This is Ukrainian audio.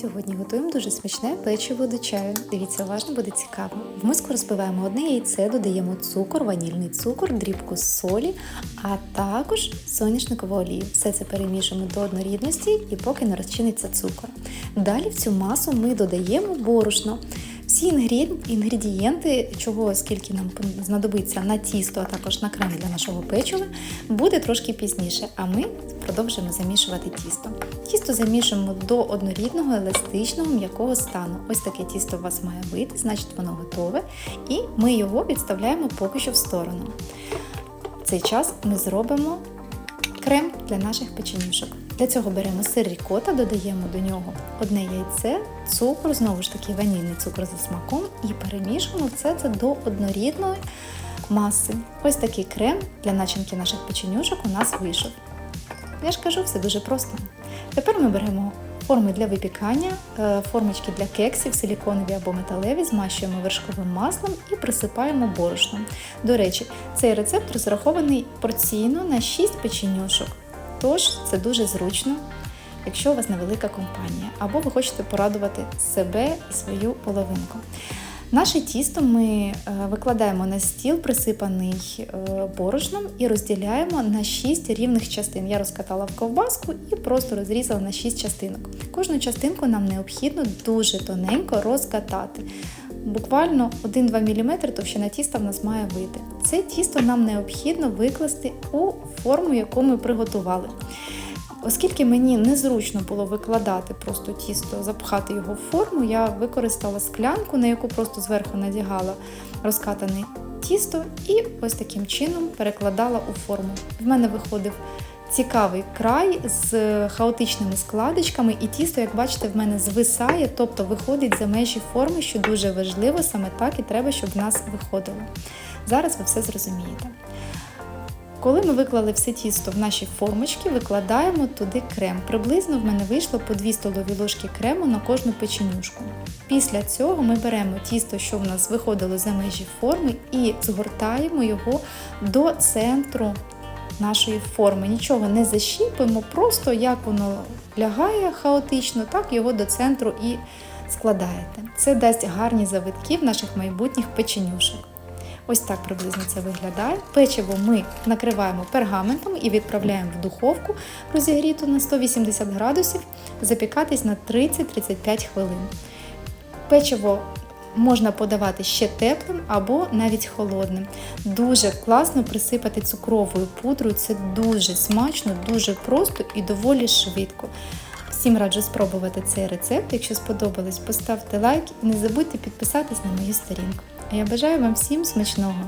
Сьогодні готуємо дуже смачне печиво до чаю. Дивіться, уважно буде цікаво. В миску розбиваємо одне яйце, додаємо цукор, ванільний цукор, дрібку солі, а також соняшникову олію. Все це перемішуємо до однорідності і поки не розчиниться цукор. Далі в цю масу ми додаємо борошно. Всі інгредієнти, чого скільки нам знадобиться на тісто, а також на крем для нашого печива, буде трошки пізніше. А ми продовжуємо замішувати тісто. Тісто замішуємо до однорідного, еластичного, м'якого стану. Ось таке тісто у вас має вийти, значить воно готове. І ми його відставляємо поки що в сторону. В цей час ми зробимо крем для наших печенюшок. Для цього беремо сир рікота, додаємо до нього одне яйце, цукор, знову ж таки ванільний цукор за смаком, і перемішуємо все це до однорідної маси. Ось такий крем для начинки наших печенюшок у нас вийшов. Я ж кажу, все дуже просто. Тепер ми беремо форми для випікання, е, формочки для кексів, силіконові або металеві, змащуємо вершковим маслом і присипаємо борошном. До речі, цей рецепт розрахований порційно на 6 печенюшок. Тож це дуже зручно, якщо у вас невелика компанія, або ви хочете порадувати себе і свою половинку. Наше тісто ми е, викладаємо на стіл, присипаний е, борошном, і розділяємо на 6 рівних частин. Я розкатала в ковбаску і просто розрізала на 6 частинок. Кожну частинку нам необхідно дуже тоненько розкатати. Буквально 1-2 мм товщина тіста в нас має вийти. Це тісто нам необхідно викласти у форму, яку ми приготували. Оскільки мені незручно було викладати просто тісто, запхати його в форму, я використала склянку, на яку просто зверху надягала розкатане тісто, і ось таким чином перекладала у форму. В мене виходив цікавий край з хаотичними складочками, і тісто, як бачите, в мене звисає, тобто виходить за межі форми, що дуже важливо, саме так і треба, щоб в нас виходило. Зараз ви все зрозумієте. Коли ми виклали все тісто в наші формочки, викладаємо туди крем. Приблизно в мене вийшло по 2 столові ложки крему на кожну печенюшку. Після цього ми беремо тісто, що в нас виходило за межі форми, і згортаємо його до центру нашої форми. Нічого не защіпимо, просто як воно лягає хаотично, так його до центру і складаєте. Це дасть гарні завитки в наших майбутніх печенюшок. Ось так приблизно це виглядає. Печиво ми накриваємо пергаментом і відправляємо в духовку розігріту на 180 градусів, запікатись на 30-35 хвилин. Печиво можна подавати ще теплим або навіть холодним. Дуже класно присипати цукровою пудрою. Це дуже смачно, дуже просто і доволі швидко. Всім раджу спробувати цей рецепт. Якщо сподобалось, поставте лайк і не забудьте підписатись на мою сторінку. А я бажаю вам всім смачного!